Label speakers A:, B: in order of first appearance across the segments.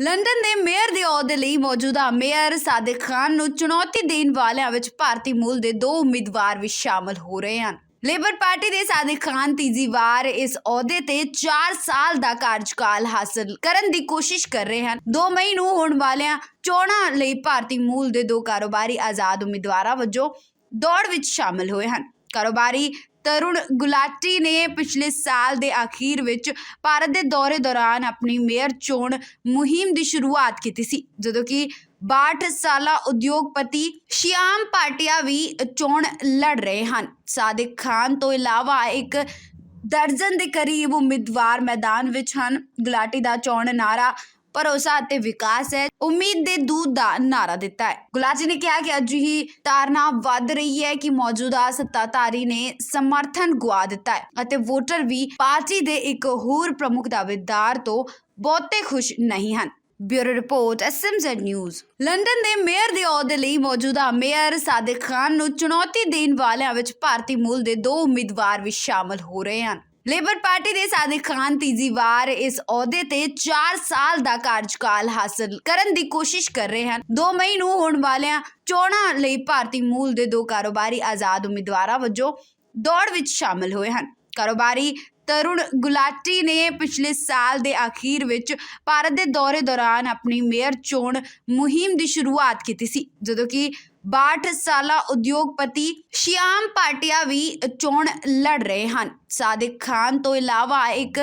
A: London ਦੇ mayor ਦੇ ਅਹੁਦੇ ਲਈ ਮੌਜੂਦਾ ਮੇਅਰ ਸਾਦਿਕ ਖਾਨ ਨੂੰ ਚੁਣੌਤੀ ਦੇਣ ਵਾਲਿਆਂ ਵਿੱਚ ਭਾਰਤੀ ਮੂਲ ਦੇ ਦੋ ਉਮੀਦਵਾਰ ਵੀ ਸ਼ਾਮਲ ਹੋ ਰਹੇ ਹਨ। ਲੇਬਰ ਪਾਰਟੀ ਦੇ ਸਾਦਿਕ ਖਾਨ ਤੀਜੀ ਵਾਰ ਇਸ ਅਹੁਦੇ ਤੇ 4 ਸਾਲ ਦਾ ਕਾਰਜਕਾਲ ਹਾਸਲ ਕਰਨ ਦੀ ਕੋਸ਼ਿਸ਼ ਕਰ ਰਹੇ ਹਨ। 2 ਮਈ ਨੂੰ ਹੋਣ ਵਾਲੀਆਂ ਚੋਣਾਂ ਲਈ ਭਾਰਤੀ ਮੂਲ ਦੇ ਦੋ ਕਾਰੋਬਾਰੀ ਆਜ਼ਾਦ ਉਮੀਦਵਾਰਾਂ ਵਜੋਂ ਦੌੜ ਵਿੱਚ ਸ਼ਾਮਲ ਹੋਏ ਹਨ। ਕਾਰੋਬਾਰੀ ਤਰੁਣ ਗੁਲਾਟੀ ਨੇ ਪਿਛਲੇ ਸਾਲ ਦੇ ਅਖੀਰ ਵਿੱਚ ਭਾਰਤ ਦੇ ਦੌਰੇ ਦੌਰਾਨ ਆਪਣੀ ਮੇਅਰ ਚੋਣ ਮੁਹਿੰਮ ਦੀ ਸ਼ੁਰੂਆਤ ਕੀਤੀ ਸੀ, ਜਦੋਂ ਕਿ 62 ਸਾਲਾ ਉਦਯੋਗਪਤੀ ਸ਼ਿਆਮ ਪਾਟਿਆ ਵੀ ਚੋਣ ਲੜ ਰਹੇ ਹਨ। ਸਾਦਿਕ ਖਾਨ ਤੋਂ ਇਲਾਵਾ ਇੱਕ ਦਰਜਨ ਦੇ ਕਰੀਬ ਉਮੀਦਵਾਰ ਮੈਦਾਨ ਵਿੱਚ ਹਨ। ਗੁਲਾਟੀ ਦਾ ਚੋਣ ਨਾਰਾ ਭਰੋਸਾ ਅਤੇ ਵਿਕਾਸ ਹੈ। ਉਮੀਦ ਦੇ ਦੂਤ ਦਾ ਨਾਰਾ ਦਿੱਤਾ ਹੈ। ਗੁਲਾਟੀ ਨੇ ਕਿਹਾ ਕਿ ਅਜਿਹੀ ਧਾਰਨਾ ਵੱਧ ਰਹੀ ਹੈ ਕਿ ਮੌਜੂਦਾ ਸੱਤਾਧਾਰੀ ਨੇ ਸਮਰਥਨ ਗੁਆ ਦਿੱਤਾ ਹੈ ਅਤੇ ਵੋਟਰ ਵੀ ਪਾਰਟੀ ਦੇ ਇੱਕ ਹੋਰ ਪ੍ਰਮੁੱਖ ਦਾਅਵੇਦਾਰ ਤੋਂ ਬਹੁਤੇ ਖੁਸ਼ ਨਹੀਂ ਹਨ। Bureau report SMZ news. London ਦੇ ਮੇਅਰ ਦੇ ਅਹੁਦੇ ਲਈ ਮੌਜੂਦਾ ਮੇਅਰ ਸਾਦਿਕ ਖਾਨ ਨੂੰ ਚੁਣੌਤੀ ਦੇਣ ਵਾਲਿਆਂ ਵਿੱਚ ਭਾਰਤੀ ਮੂਲ ਦੇ ਦੋ ਉਮੀਦਵਾਰ ਵੀ ਸ਼ਾਮਲ ਹੋ ਰਹੇ ਹਨ। ਲੇਬਰ ਪਾਰਟੀ ਦੇ ਸਾਦਿਕ ਖਾਨ ਤੀਜੀ ਵਾਰ ਇਸ ਅਹੁਦੇ ਤੇ 4 ਸਾਲ ਦਾ ਕਾਰਜਕਾਲ ਹਾਸਲ ਕਰਨ ਦੀ ਕੋਸ਼ਿਸ਼ ਕਰ ਰਹੇ ਹਨ। 2 ਮਈ ਨੂੰ ਹੋਣ ਵਾਲੀਆਂ ਚੋਣਾਂ ਲਈ ਭਾਰਤੀ ਮੂਲ ਦੇ ਦੋ ਕਾਰੋਬਾਰੀ ਆਜ਼ਾਦ ਉਮੀਦਵਾਰਾਂ ਵਜੋਂ ਦੌੜ ਵਿੱਚ ਸ਼ਾਮਲ ਹੋਏ ਹਨ। ਕਾਰੋਬਾਰੀ ਤਰੁਣ ਗੁਲਾਟੀ ਨੇ ਪਿਛਲੇ ਸਾਲ ਦੇ ਅਖੀਰ ਵਿੱਚ ਭਾਰਤ ਦੇ ਦੌਰੇ ਦੌਰਾਨ ਆਪਣੀ ਮੇਅਰ ਚੋਣ ਮੁਹਿੰਮ ਦੀ ਸ਼ੁਰੂਆਤ ਕੀਤੀ ਸੀ, ਜਦੋਂ ਕਿ 62 ਸਾਲਾ ਉਦਯੋਗਪਤੀ ਸ਼ਿਆਮ ਪਾਟਿਆ ਵੀ ਚੋਣ ਲੜ ਰਹੇ ਹਨ। ਸਾਦਿਕ ਖਾਨ ਤੋਂ ਇਲਾਵਾ ਇੱਕ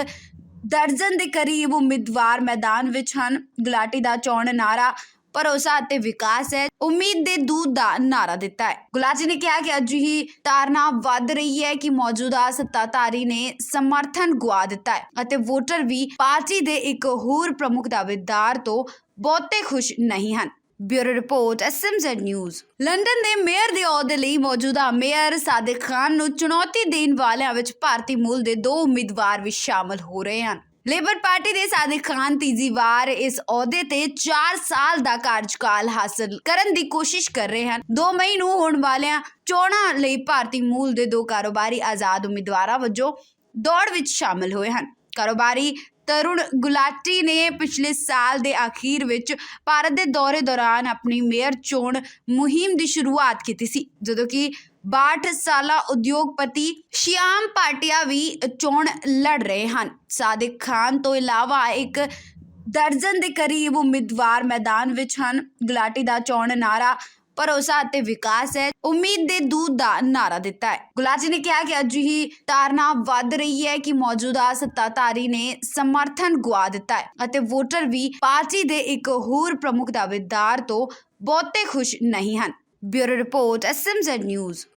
A: ਦਰਜਨ ਦੇ ਕਰੀਬ ਉਮੀਦਵਾਰ ਮੈਦਾਨ ਵਿੱਚ ਹਨ। ਗੁਲਾਟੀ ਦਾ ਚੋਣ ਨਾਰਾ ਭਰੋਸਾ ਅਤੇ ਵਿਕਾਸ ਹੈ। ਉਮੀਦ ਦੇ ਦੂਤ ਦਾ ਨਾਰਾ ਦਿੱਤਾ ਹੈ। ਗੁਲਾਟੀ ਨੇ ਕਿਹਾ ਕਿ ਅਜਿਹੀ ਧਾਰਨਾ ਵੱਧ ਰਹੀ ਹੈ ਕਿ ਮੌਜੂਦਾ ਸੱਤਾਧਾਰੀ ਨੇ ਸਮਰਥਨ ਗੁਆ ਦਿੱਤਾ ਹੈ ਅਤੇ ਵੋਟਰ ਵੀ ਪਾਰਟੀ ਦੇ ਇੱਕ ਹੋਰ ਪ੍ਰਮੁੱਖ ਦਾਅਵੇਦਾਰ ਤੋਂ ਬਹੁਤੇ ਖੁਸ਼ ਨਹੀਂ ਹਨ। Bureau report SMZ news. London ਦੇ ਮੇਅਰ ਦੇ ਅਹੁਦੇ ਲਈ ਮੌਜੂਦਾ ਮੇਅਰ ਸਾਦਿਕ ਖਾਨ ਨੂੰ ਚੁਣੌਤੀ ਦੇਣ ਵਾਲਿਆਂ ਵਿੱਚ ਭਾਰਤੀ ਮੂਲ ਦੇ ਦੋ ਉਮੀਦਵਾਰ ਵੀ ਸ਼ਾਮਲ ਹੋ ਰਹੇ ਹਨ। ਲੇਬਰ ਪਾਰਟੀ ਦੇ ਸਾਦਿਕ ਖਾਨ ਤੀਜੀ ਵਾਰ ਇਸ ਅਹੁਦੇ ਤੇ 4 ਸਾਲ ਦਾ ਕਾਰਜਕਾਲ ਹਾਸਲ ਕਰਨ ਦੀ ਕੋਸ਼ਿਸ਼ ਕਰ ਰਹੇ ਹਨ। 2 ਮਈ ਨੂੰ ਹੋਣ ਵਾਲੀਆਂ ਚੋਣਾਂ ਲਈ ਭਾਰਤੀ ਮੂਲ ਦੇ ਦੋ ਕਾਰੋਬਾਰੀ ਆਜ਼ਾਦ ਉਮੀਦਵਾਰਾਂ ਵਜੋਂ ਦੌੜ ਵਿੱਚ ਸ਼ਾਮਲ ਹੋਏ ਹਨ। ਕਾਰੋਬਾਰੀ ਤਰੁਣ ਗੁਲਾਟੀ ਨੇ ਪਿਛਲੇ ਸਾਲ ਦੇ ਅਖੀਰ ਵਿੱਚ ਭਾਰਤ ਦੇ ਦੌਰੇ ਦੌਰਾਨ ਆਪਣੀ ਮੇਅਰ ਚੋਣ ਮੁਹਿੰਮ ਦੀ ਸ਼ੁਰੂਆਤ ਕੀਤੀ ਸੀ, ਜਦੋਂ ਕਿ 62 ਸਾਲਾ ਉਦਯੋਗਪਤੀ ਸ਼ਿਆਮ ਪਾਟਿਆ ਵੀ ਚੋਣ ਲੜ ਰਹੇ ਹਨ। ਸਾਦਿਕ ਖਾਨ ਤੋਂ ਇਲਾਵਾ ਇੱਕ ਦਰਜਨ ਦੇ ਕਰੀਬ ਉਮੀਦਵਾਰ ਮੈਦਾਨ ਵਿੱਚ ਹਨ। ਗੁਲਾਟੀ ਦਾ ਚੋਣ ਨਾਰਾ ਭਰੋਸਾ ਅਤੇ ਵਿਕਾਸ ਹੈ। ਉਮੀਦ ਦੇ ਦੂਤ ਦਾ ਨਾਰਾ ਦਿੱਤਾ ਹੈ। ਗੁਲਾਟੀ ਨੇ ਕਿਹਾ ਕਿ ਅਜਿਹੀ ਧਾਰਨਾ ਵੱਧ ਰਹੀ ਹੈ ਕਿ ਮੌਜੂਦਾ ਸੱਤਾਧਾਰੀ ਨੇ ਸਮਰਥਨ ਗੁਆ ਦਿੱਤਾ ਹੈ ਅਤੇ ਵੋਟਰ ਵੀ ਪਾਰਟੀ ਦੇ ਇੱਕ ਹੋਰ ਪ੍ਰਮੁੱਖ ਦਾਅਵੇਦਾਰ ਤੋਂ ਬਹੁਤੇ ਖੁਸ਼ ਨਹੀਂ ਹਨ। Bureau report SMZ news.